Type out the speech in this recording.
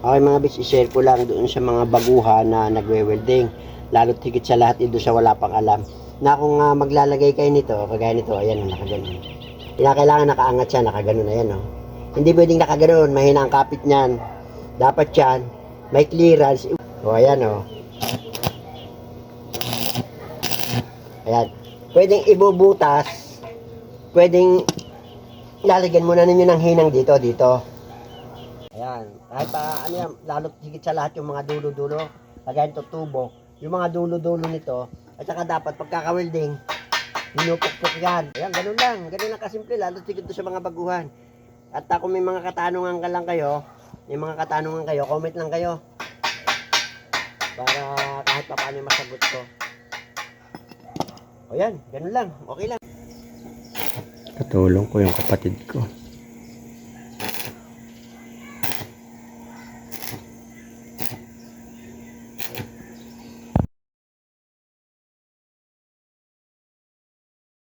Okay mga bis, i-share ko lang doon sa mga baguhan na nagwe-welding. Lalo't higit sa lahat ito sa wala pang alam. Na kung ah, maglalagay kayo nito, kagaya nito, ayan, nakaganon. Kailangan nakaangat siya, nakaganon, ayan, oh. Hindi pwedeng nakaganon, mahina ang kapit niyan. Dapat yan, may clearance. O, ayan, oh. Ayan. Pwedeng ibubutas. Pwedeng lalagyan muna ninyo ng hinang dito, dito. Ayan. Kahit pa, ano yan, lalo higit sa lahat yung mga dulo-dulo. Kagaya nito tubo. Yung mga dulo-dulo nito. At saka dapat pagkaka-welding, Pinupukpok yan. Ayan, ganun lang. Ganun lang kasimple. Lalo tigit to sa mga baguhan. At uh, kung may mga katanungan ka lang kayo, may mga katanungan kayo, comment lang kayo. Para kahit pa paano masagot ko. O yan, ganun lang. Okay lang. Katulong ko yung kapatid ko.